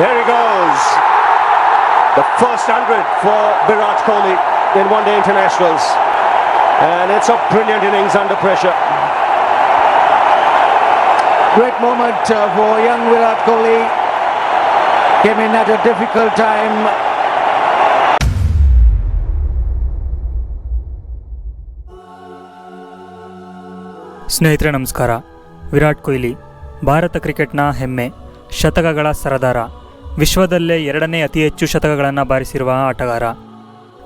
There he goes. The first 100 for Virat Kohli in one day internationals. And it's a brilliant innings under pressure. Great moment uh, for young Virat Kohli. Came in at a difficult time. ಸ್ನೇಹಿತರೆ ನಮಸ್ಕಾರ ವಿರಾಟ್ ಕೊಹ್ಲಿ ಭಾರತ ಕ್ರಿಕೆಟ್ನ ಹೆಮ್ಮೆ ಶತಕಗಳ ಸರದಾರ ವಿಶ್ವದಲ್ಲೇ ಎರಡನೇ ಅತಿ ಹೆಚ್ಚು ಶತಕಗಳನ್ನು ಬಾರಿಸಿರುವ ಆಟಗಾರ.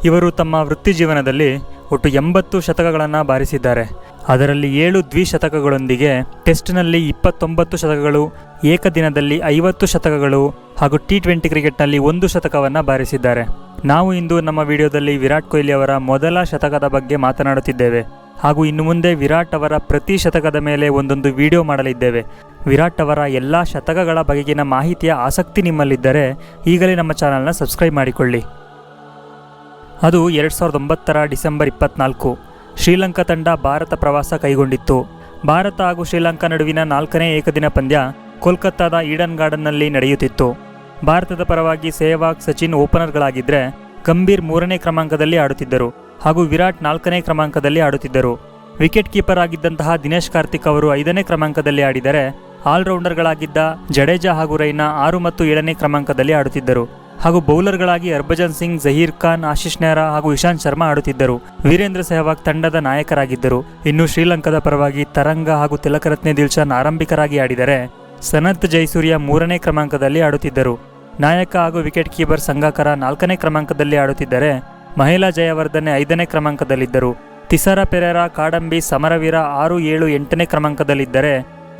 ಇವರು ತಮ್ಮ ವೃತ್ತಿ ಜೀವನದಲ್ಲಿ ಒಟ್ಟು ಎಂಬತ್ತು ಶತಕಗಳನ್ನು ಬಾರಿಸಿದ್ದಾರೆ. ಅದರಲ್ಲಿ ಏಳು ದ್ವಿಶತಕಗಳೊಂದಿಗೆ ಟೆಸ್ಟ್ನಲ್ಲಿ ಇಪ್ಪತ್ತೊಂಬತ್ತು ಶತಕಗಳು, ಏಕದಿನದಲ್ಲಿ ಐವತ್ತು ಶತಕಗಳು ಹಾಗೂ ಟಿ ಟ್ವೆಂಟಿ ಕ್ರಿಕೆಟ್ನಲ್ಲಿ ಒಂದು ಶತಕವನ್ನು ಬಾರಿಸಿದ್ದಾರೆ. ನಾವು ಇಂದು ನಮ್ಮ ವಿಡಿಯೋದಲ್ಲಿ ವಿರಾಟ್ ಕೊಹ್ಲಿ ಅವರ ಮೊದಲ ಶತಕದ ಬಗ್ಗೆ ಮಾತನಾಡುತ್ತಿದ್ದೇವೆ. ಹಾಗೂ ಇನ್ನು ಮುಂದೆ ವಿರಾಟ್ ಅವರ ಪ್ರತಿ ಶತಕದ ಮೇಲೆ ಒಂದೊಂದು ವಿಡಿಯೋ ಮಾಡಲಿದ್ದೇವೆ. ವಿರಾಟ್ ಅವರ ಎಲ್ಲ ಶತಕಗಳ ಬಗೆಗಿನ ಮಾಹಿತಿಯ ಆಸಕ್ತಿ ನಿಮ್ಮಲ್ಲಿದ್ದರೆ ಈಗಲೇ ನಮ್ಮ ಚಾನಲ್ನ ಸಬ್ಸ್ಕ್ರೈಬ್ ಮಾಡಿಕೊಳ್ಳಿ. ಅದು ಎರಡು ಸಾವಿರದ ಒಂಬತ್ತರ ಡಿಸೆಂಬರ್ ಇಪ್ಪತ್ನಾಲ್ಕು. ಶ್ರೀಲಂಕಾ ತಂಡ ಭಾರತ ಪ್ರವಾಸ ಕೈಗೊಂಡಿತ್ತು. ಭಾರತ ಹಾಗೂ ಶ್ರೀಲಂಕಾ ನಡುವಿನ ನಾಲ್ಕನೇ ಏಕದಿನ ಪಂದ್ಯ ಕೋಲ್ಕತ್ತಾದ ಈಡನ್ ಗಾರ್ಡನ್ನಲ್ಲಿ ನಡೆಯುತ್ತಿತ್ತು. ಭಾರತದ ಪರವಾಗಿ ಸೆಹವಾಗ್, ಸಚಿನ್ ಓಪನರ್ಗಳಾಗಿದ್ದರೆ ಗಂಭೀರ್ ಮೂರನೇ ಕ್ರಮಾಂಕದಲ್ಲಿ ಆಡುತ್ತಿದ್ದರು. ಹಾಗೂ ವಿರಾಟ್ ನಾಲ್ಕನೇ ಕ್ರಮಾಂಕದಲ್ಲಿ ಆಡುತ್ತಿದ್ದರು. ವಿಕೆಟ್ ಕೀಪರ್ ಆಗಿದ್ದಂತಹ ದಿನೇಶ್ ಕಾರ್ತಿಕ್ ಅವರು ಐದನೇ ಕ್ರಮಾಂಕದಲ್ಲಿ ಆಡಿದರೆ ಆಲ್ರೌಂಡರ್ಗಳಾಗಿದ್ದ ಜಡೇಜಾ ಹಾಗೂ ರೈನಾ ಆರು ಮತ್ತು ಏಳನೇ ಕ್ರಮಾಂಕದಲ್ಲಿ ಆಡುತ್ತಿದ್ದರು. ಹಾಗೂ ಬೌಲರ್ಗಳಾಗಿ ಹರ್ಭಜನ್ ಸಿಂಗ್, ಜಹೀರ್ ಖಾನ್, ಆಶಿಶ್ ನೆಹ್ರಾ ಹಾಗೂ ಇಶಾಂತ್ ಶರ್ಮಾ ಆಡುತ್ತಿದ್ದರು. ವೀರೇಂದ್ರ ಸೆಹವಾಗ್ ತಂಡದ ನಾಯಕರಾಗಿದ್ದರು. ಇನ್ನು ಶ್ರೀಲಂಕಾದ ಪರವಾಗಿ ತರಂಗ ಹಾಗೂ ತಿಲಕರತ್ನೆ ದಿಲ್ಶಾನ್ ಆರಂಭಿಕರಾಗಿ ಆಡಿದರೆ ಸನತ್ ಜೈಸೂರ್ಯ ಮೂರನೇ ಕ್ರಮಾಂಕದಲ್ಲಿ ಆಡುತ್ತಿದ್ದರು. ನಾಯಕ ಹಾಗೂ ವಿಕೆಟ್ ಕೀಪರ್ ಸಂಗಾಕರ ನಾಲ್ಕನೇ ಕ್ರಮಾಂಕದಲ್ಲಿ ಆಡುತ್ತಿದ್ದರೆ ಮಹಿಳಾ ಜಯವರ್ಧನೆ ಐದನೇ ಕ್ರಮಾಂಕದಲ್ಲಿದ್ದರು. ತಿಸಾರ ಪೆರೇರ ಕಾಡಂಬಿ ಸಮರವೀರ ಆರು ಏಳು ಎಂಟನೇ ಕ್ರಮಾಂಕದಲ್ಲಿದ್ದರೆ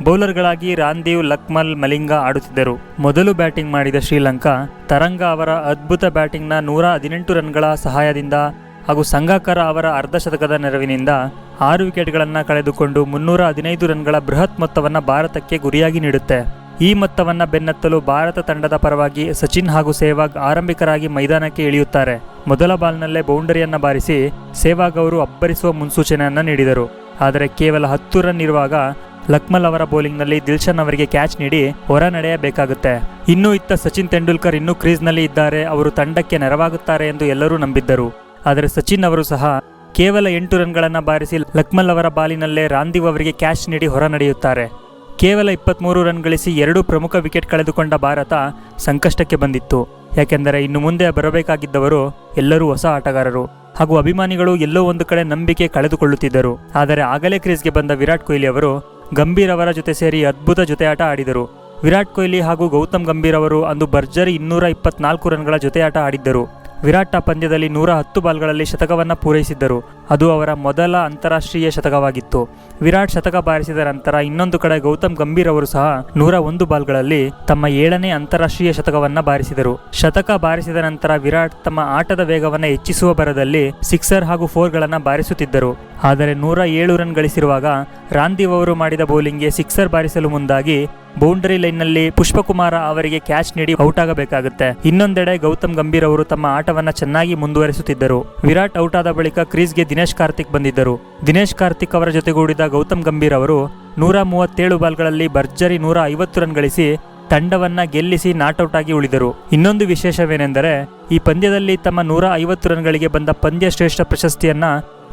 ಬೌಲರ್ಗಳಾಗಿ ರಾಂದೀವ್, ಲಕ್ಮಲ್, ಮಲಿಂಗ ಆಡುತ್ತಿದ್ದರು. ಮೊದಲು ಬ್ಯಾಟಿಂಗ್ ಮಾಡಿದ ಶ್ರೀಲಂಕಾ, ತರಂಗ ಅವರ ಅದ್ಭುತ ಬ್ಯಾಟಿಂಗ್ನ ನೂರ ಹದಿನೆಂಟು ರನ್ಗಳ ಸಹಾಯದಿಂದ ಹಾಗೂ ಸಂಗಾಕರ ಅವರ ಅರ್ಧಶತಕದ ನೆರವಿನಿಂದ ಆರು ವಿಕೆಟ್ಗಳನ್ನು ಕಳೆದುಕೊಂಡು ಮುನ್ನೂರ ಹದಿನೈದು ರನ್ಗಳ ಬೃಹತ್ ಮೊತ್ತವನ್ನು ಭಾರತಕ್ಕೆ ಗುರಿಯಾಗಿ ನೀಡುತ್ತೆ. ಈ ಮೊತ್ತವನ್ನು ಬೆನ್ನತ್ತಲು ಭಾರತ ತಂಡದ ಪರವಾಗಿ ಸಚಿನ್ ಹಾಗೂ ಸೇವಾಗ್ ಆರಂಭಿಕರಾಗಿ ಮೈದಾನಕ್ಕೆ ಇಳಿಯುತ್ತಾರೆ. ಮೊದಲ ಬಾಲ್ನಲ್ಲೇ ಬೌಂಡರಿಯನ್ನು ಬಾರಿಸಿ ಸೇವಾಗ್ ಅವರು ಅಬ್ಬರಿಸುವ ಮುನ್ಸೂಚನೆಯನ್ನು ನೀಡಿದರು. ಆದರೆ ಕೇವಲ ಹತ್ತು ರನ್ ಇರುವಾಗ ಲಕ್ಮಲ್ ಅವರ ಬೌಲಿಂಗ್ನಲ್ಲಿ ದಿಲ್ಶನ್ ಅವರಿಗೆ ಕ್ಯಾಚ್ ನೀಡಿ ಹೊರ ನಡೆಯಬೇಕಾಗುತ್ತೆ. ಇನ್ನೂ ಇತ್ತ ಸಚಿನ್ ತೆಂಡೂಲ್ಕರ್ ಇನ್ನೂ ಕ್ರೀಸ್ನಲ್ಲಿ ಇದ್ದಾರೆ. ಅವರು ತಂಡಕ್ಕೆ ನೆರವಾಗುತ್ತಾರೆ ಎಂದು ಎಲ್ಲರೂ ನಂಬಿದ್ದರು. ಆದರೆ ಸಚಿನ್ ಅವರು ಸಹ ಕೇವಲ ಎಂಟು ರನ್ಗಳನ್ನು ಬಾರಿಸಿ ಲಕ್ಮಲ್ ಅವರ ಬಾಲಿನಲ್ಲೇ ರಾಂದೀವ್ ಅವರಿಗೆ ಕ್ಯಾಚ್ ನೀಡಿ ಹೊರ ನಡೆಯುತ್ತಾರೆ. ಕೇವಲ ಇಪ್ಪತ್ತ್ಮೂರು ರನ್ ಗಳಿಸಿ ಎರಡು ಪ್ರಮುಖ ವಿಕೆಟ್ ಕಳೆದುಕೊಂಡ ಭಾರತ ಸಂಕಷ್ಟಕ್ಕೆ ಬಂದಿತ್ತು. ಯಾಕೆಂದರೆ ಇನ್ನು ಮುಂದೆ ಬರಬೇಕಾಗಿದ್ದವರು ಎಲ್ಲರೂ ಹೊಸ ಆಟಗಾರರು. ಹಾಗೂ ಅಭಿಮಾನಿಗಳು ಎಲ್ಲೋ ಒಂದು ಕಡೆ ನಂಬಿಕೆ ಕಳೆದುಕೊಳ್ಳುತ್ತಿದ್ದರು. ಆದರೆ ಆಗಲೇ ಕ್ರೀಸ್ಗೆ ಬಂದ ವಿರಾಟ್ ಕೊಹ್ಲಿ ಅವರು ಗಂಭೀರ್ ಅವರ ಜೊತೆ ಸೇರಿ ಅದ್ಭುತ ಜೊತೆಯಾಟ ಆಡಿದರು. ವಿರಾಟ್ ಕೊಹ್ಲಿ ಹಾಗೂ ಗೌತಮ್ ಗಂಭೀರ್ ಅವರು ಅಂದು ಭರ್ಜರಿ ಇನ್ನೂರ ಇಪ್ಪತ್ನಾಲ್ಕು ರನ್ಗಳ ಜೊತೆಯಾಟ ಆಡಿದ್ದರು. ವಿರಾಟ್ ಆ ಪಂದ್ಯದಲ್ಲಿ ನೂರ ಹತ್ತು ಬಾಲ್ಗಳಲ್ಲಿ ಶತಕವನ್ನು ಪೂರೈಸಿದ್ದರು. ಅದು ಅವರ ಮೊದಲ ಅಂತಾರಾಷ್ಟ್ರೀಯ ಶತಕವಾಗಿತ್ತು. ವಿರಾಟ್ ಶತಕ ಬಾರಿಸಿದ ನಂತರ ಇನ್ನೊಂದು ಕಡೆ ಗೌತಮ್ ಗಂಭೀರ್ ಅವರು ಸಹ ನೂರ ಒಂದು ಬಾಲ್ಗಳಲ್ಲಿ ತಮ್ಮ ಏಳನೇ ಅಂತಾರಾಷ್ಟ್ರೀಯ ಶತಕವನ್ನು ಬಾರಿಸಿದರು. ಶತಕ ಬಾರಿಸಿದ ನಂತರ ವಿರಾಟ್ ತಮ್ಮ ಆಟದ ವೇಗವನ್ನು ಹೆಚ್ಚಿಸುವ ಬರದಲ್ಲಿ ಸಿಕ್ಸರ್ ಹಾಗೂ ಫೋರ್ಗಳನ್ನು ಬಾರಿಸುತ್ತಿದ್ದರು. ಆದರೆ ನೂರ ಏಳು ರನ್ ಗಳಿಸಿರುವಾಗ ರಾಂದೀವ್ ಅವರು ಮಾಡಿದ ಬೌಲಿಂಗ್ಗೆ ಸಿಕ್ಸರ್ ಬಾರಿಸಲು ಮುಂದಾಗಿ ಬೌಂಡರಿ ಲೈನ್ನಲ್ಲಿ ಪುಷ್ಪಕುಮಾರ ಅವರಿಗೆ ಕ್ಯಾಚ್ ನೀಡಿ ಔಟ್ ಆಗಬೇಕಾಗುತ್ತೆ ಇನ್ನೊಂದೆಡೆ ಗೌತಮ್ ಗಂಭೀರ್ ಅವರು ತಮ್ಮ ಆಟವನ್ನು ಚೆನ್ನಾಗಿ ಮುಂದುವರಿಸುತ್ತಿದ್ದರು. ವಿರಾಟ್ ಔಟ್ ಆದ ಬಳಿಕ ಕ್ರೀಸ್ಗೆ ದಿನೇಶ್ ಕಾರ್ತಿಕ್ ಬಂದಿದ್ದರು. ದಿನೇಶ್ ಕಾರ್ತಿಕ್ ಅವರ ಜೊತೆಗೂಡಿದ ಗೌತಮ್ ಗಂಭೀರ್ ಅವರು ನೂರ ಮೂವತ್ತೇಳು ಬಾಲ್ಗಳಲ್ಲಿ ಭರ್ಜರಿ ನೂರ ಐವತ್ತು ರನ್ ಗಳಿಸಿ ತಂಡವನ್ನ ಗೆಲ್ಲಿಸಿ ನಾಟ್ಔಟ್ ಆಗಿ ಉಳಿದರು. ಇನ್ನೊಂದು ವಿಶೇಷವೇನೆಂದರೆ, ಈ ಪಂದ್ಯದಲ್ಲಿ ತಮ್ಮ ನೂರ ಐವತ್ತು ರನ್ಗಳಿಗೆ ಬಂದ ಪಂದ್ಯ ಶ್ರೇಷ್ಠ ಪ್ರಶಸ್ತಿಯನ್ನ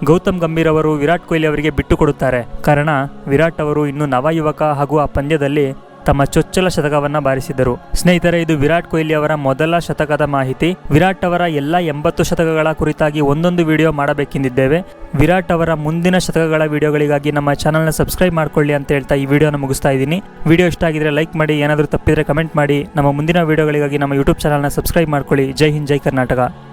ಗೌತಮ್ ಗಂಭೀರ್ ಅವರು ವಿರಾಟ್ ಕೊಹ್ಲಿ ಅವರಿಗೆ ಬಿಟ್ಟುಕೊಡುತ್ತಾರೆ. ಕಾರಣ, ವಿರಾಟ್ ಅವರು ಇನ್ನು ನವಯುವಕ ಹಾಗೂ ಆ ಪಂದ್ಯದಲ್ಲಿ ತಮ್ಮ ಚೊಚ್ಚಲ ಶತಕವನ್ನ ಬಾರಿಸಿದರು. ಸ್ನೇಹಿತರೆ, ಇದು ವಿರಾಟ್ ಕೊಹ್ಲಿ ಅವರ ಮೊದಲ ಶತಕದ ಮಾಹಿತಿ. ವಿರಾಟ್ ಅವರ ಎಲ್ಲ ಎಂಬತ್ತು ಶತಕಗಳ ಕುರಿತಾಗಿ ಒಂದೊಂದು ವಿಡಿಯೋ ಮಾಡಬೇಕೆಂದಿದ್ದೇವೆ. ವಿರಾಟ್ ಅವರ ಮುಂದಿನ ಶತಕಗಳ ವಿಡಿಯೋಗಳಿಗಾಗಿ ನಮ್ಮ ಚಾನಲ್ನ ಸಬ್ಸ್ಕ್ರೈಬ್ ಮಾಡ್ಕೊಳ್ಳಿ ಅಂತ ಹೇಳ್ತಾ ಈ ವಿಡಿಯೋನ ಮುಗಿಸ್ತಾ ಇದ್ದೀನಿ. ವಿಡಿಯೋ ಇಷ್ಟ ಆಗಿದ್ರೆ ಲೈಕ್ ಮಾಡಿ, ಏನಾದರೂ ತಪ್ಪಿದ್ರೆ ಕಮೆಂಟ್ ಮಾಡಿ. ನಮ್ಮ ಮುಂದಿನ ವಿಡಿಯೋಗಳಿಗಾಗಿ ನಮ್ಮ ಯೂಟ್ಯೂಬ್ ಚಾನಲ್ನ ಸಬ್ಸ್ಕ್ರೈಬ್ ಮಾಡ್ಕೊಳ್ಳಿ. ಜೈ ಹಿಂದ್, ಜೈ ಕರ್ನಾಟಕ.